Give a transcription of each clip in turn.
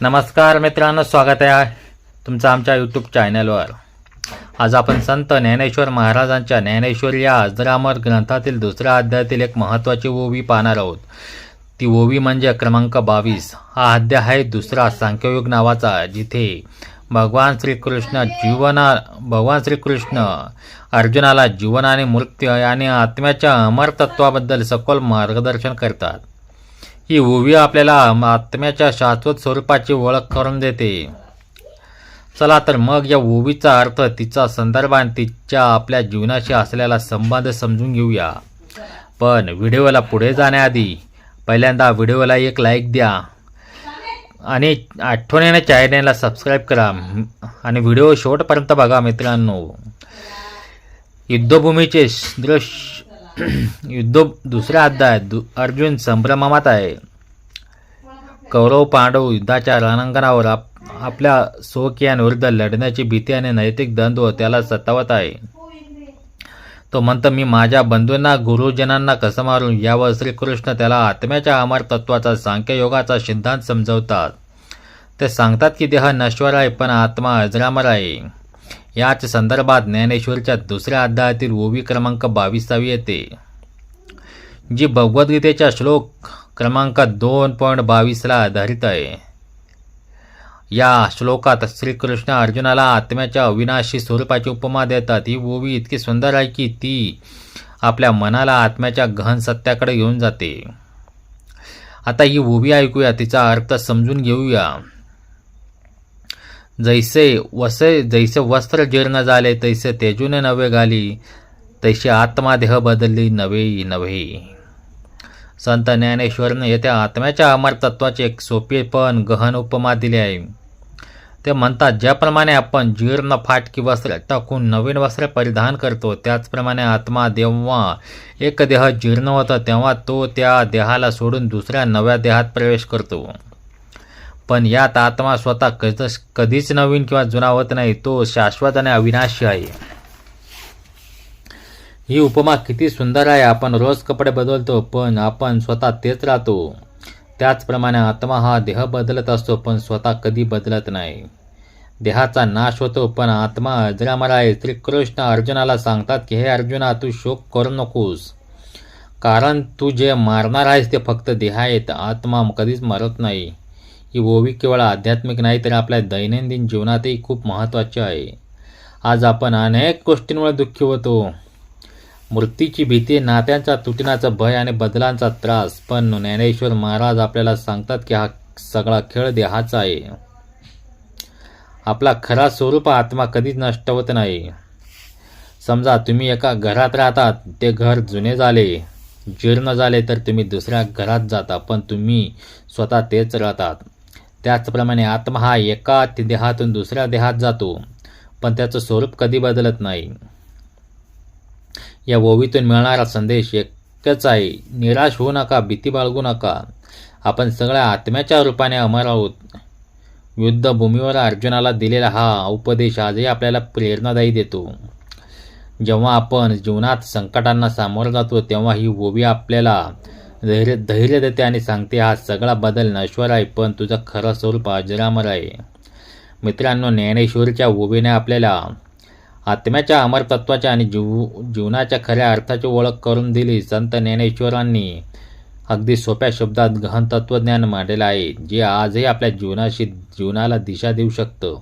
नमस्कार मित्रांनो स्वागत आहे तुमचं आमच्या यूट्यूब चॅनलवर आज आपण संत ज्ञानेश्वर महाराजांच्या ज्ञानेश्वर या अजरामर ग्रंथातील दुसऱ्या अध्यायातील एक महत्त्वाची ओवी पाहणार आहोत. ती ओवी म्हणजे क्रमांक बावीस. हा अध्याय आहे दुसरा सांख्ययोग नावाचा जिथे भगवान श्रीकृष्ण जीवना भगवान श्रीकृष्ण अर्जुनाला जीवन आणि मृत्यू आणि आत्म्याच्या अमरतत्वाबद्दल सखोल मार्गदर्शन करतात. ही ओवी आपल्याला आत्म्याच्या शाश्वत स्वरूपाची ओळख करून देते. चला तर मग या ओवीचा अर्थ तिचा संदर्भ आणि तिच्या आपल्या जीवनाशी असलेला संबंध समजून घेऊया. पण व्हिडिओला पुढे जाण्याआधी पहिल्यांदा व्हिडिओला एक लाईक द्या आणि आठवणीने चॅनेलला सबस्क्राईब करा आणि व्हिडिओ शेवटपर्यंत बघा मित्रांनो. युद्धभूमीचे दृश्य युद्ध दुसऱ्या अध्यायात दु अर्जुन संभ्रमात आहे. कौरव पांडव युद्धाच्या रणांगणावर आप आपल्या स्वकीयांविरुद्ध लढण्याची भीती आणि नैतिक द्वंद्व त्याला सतावत आहे. तो म्हणतो मी माझ्या बंधूंना गुरुजनांना कसं मारून यावर श्रीकृष्ण त्याला आत्म्याच्या अमर तत्वाचा सांख्ययोगाचा सिद्धांत समजवतात. ते सांगतात की देह नश्वर आहे पण आत्मा अजरामर आहे. याच संदर्भात ज्ञानेश्वरच्या दुसऱ्या अध्यायातील ओवी क्रमांक बावीसावी येते. जी भगवद्गीतेच्या श्लोक क्रमांक दोन पॉईंट बावीसला आधारित आहे. या श्लोकात श्रीकृष्ण अर्जुनाला आत्म्याच्या अविनाशी स्वरूपाची उपमा देतात. ही ओवी इतकी सुंदर आहे की ती आपल्या मनाला आत्म्याच्या गहन सत्याकडे घेऊन जाते. आता ही ओवी ऐकूया तिचा अर्थ समजून घेऊया. जैसे वसे जैसे वस्त्र जीर्ण झाले तैसे तेजूने नवे घाली तैसे आत्मादेह बदलली नवे नव्हे संत ज्ञानेश्वरने येत्या आत्म्याच्या अमर तत्वाचे एक सोपे पण गहन उपमा दिले आहे. ते म्हणतात ज्याप्रमाणे आपण जीर्ण फाटकी वस्त्र टाकून नवीन वस्त्र परिधान करतो त्याचप्रमाणे आत्मा जेव्हा एक देह जीर्ण होतं तेव्हा तो त्या देहाला सोडून दुसऱ्या नव्या देहात प्रवेश करतो. पण यात आत्मा स्वतः कधीच कधीच नवीन किंवा जुना होत नाही तो शाश्वत आणि अविनाशी आहे. ही उपमा किती सुंदर आहे. आपण रोज कपडे बदलतो पण आपण स्वतः तेच राहतो. त्याचप्रमाणे आत्मा हा देह बदलत असतो पण स्वतः कधी बदलत नाही. देहाचा नाश होतो पण आत्मा अजरामर आहे. श्रीकृष्ण अर्जुनाला सांगतात की हे अर्जुना तू शोक करू नकोस. कारण तू जे मारणार आहेस ते फक्त देह आहेत आत्मा कधीच मरत नाही. ही ओवी केवळ आध्यात्मिक नाही तर आपल्या दैनंदिन जीवनातही खूप महत्त्वाची आहे. आज आपण अनेक गोष्टींमुळे दुःखी होतो. मृत्यूची भीती नात्यांचा तुटण्याचा भय आणि बदलांचा त्रास. पण ज्ञानेश्वर महाराज आपल्याला सांगतात की हा सगळा खेळ देहाचा आहे. आपला खरा स्वरूप आत्मा कधीच नष्ट होत नाही. समजा तुम्ही एका घरात राहतात ते घर जुने झाले जीर्ण झाले तर तुम्ही दुसऱ्या घरात जाता. पण तुम्ही स्वतः तेच राहतात. त्याचप्रमाणे आत्मा हा एका देहातून दुसऱ्या देहात जातो पण त्याचं स्वरूप कधी बदलत नाही. या ओवीतून मिळणारा संदेश एकच आहे निराश होऊ नका भीती बाळगू नका. आपण सगळ्या आत्म्याच्या रूपाने अमर आहोत. युद्धभूमीवर अर्जुनाला दिलेला हा उपदेश आजही आपल्याला प्रेरणादायी देतो. जेव्हा आपण जीवनात संकटांना सामोरं जातो तेव्हा ही ओवी आपल्याला धैर्य धैर्य देते आणि सांगते हा सगळा बदल नश्वर आहे पण तुझं खरं स्वरूप अजरामर आहे. मित्रांनो ज्ञानेश्वरीच्या उभीने आपल्याला आत्म्याच्या अमरतत्वाच्या आणि जीव जीवनाच्या खऱ्या अर्थाची ओळख करून दिली. संत ज्ञानेश्वरांनी अगदी सोप्या शब्दात गहन तत्त्वज्ञान मांडलेलं आहे जे आजही आपल्या जीवनाशी जीवनाला दिशा देऊ शकतं.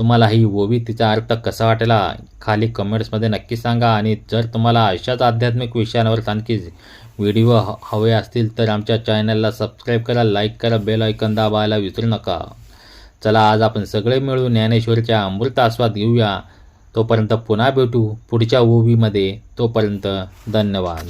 तुम्हाला ही ओवी तिचा अर्थ कसा वाटला? खाली कमेंट्समध्ये नक्की सांगा आणि जर तुम्हाला अशाच आध्यात्मिक विषयांवर आणखी व्हिडिओ ह- हवे असतील तर आमच्या चॅनलला सबस्क्राईब करा लाईक करा बेल ऐकन दाबायला विसरू नका. चला आज आपण सगळे मिळून ज्ञानेश्वरीच्या अमृत आस्वाद घेऊया. तोपर्यंत पुन्हा भेटू पुढच्या ओवीमध्ये. तोपर्यंत धन्यवाद.